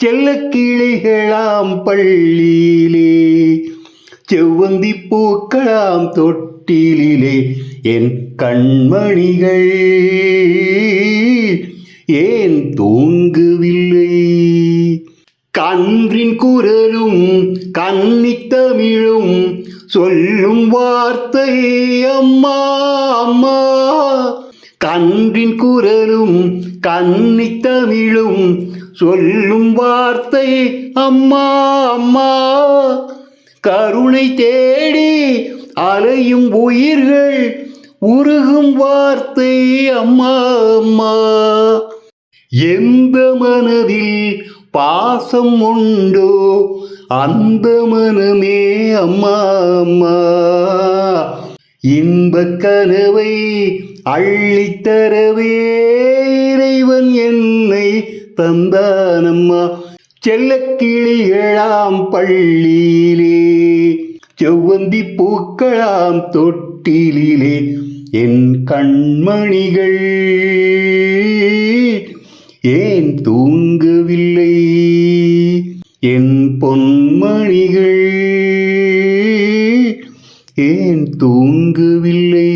செல்ல செல்லக்கிளிகளாம் பள்ளியிலே செவ்வந்தி பூக்களாம் தொட்டிலே என் கண்மணிகள் ஏன் தூங்குவில்லை? கன்றின் குரலும் கன்னித்தமிழும் சொல்லும் வார்த்தை அம்மா அம்மா. கன்றின் குரலும் கன்னித்தமிழும் சொல்லும் வார்த்தை அம்மா அம்மா. கருணை தேடி அலையும் உயிர்கள் உருகும் வார்த்தை அம்மா அம்மா. எந்த மனதில் பாசம் உண்டோ அந்த மனமே அம்மா அம்மா. இன்பக் கனவை அள்ளித்தரவே இறைவன் என்னை தந்தானம்மா. செல்ல கிளிகளாம் பள்ளியிலே செவ்வந்தி பூக்களாம் தொட்டிலே என் கண்மணிகள் ஏன் தூங்கவில்லை? என் பொன்மணிகள் ஏன் தூங்குவில்லை?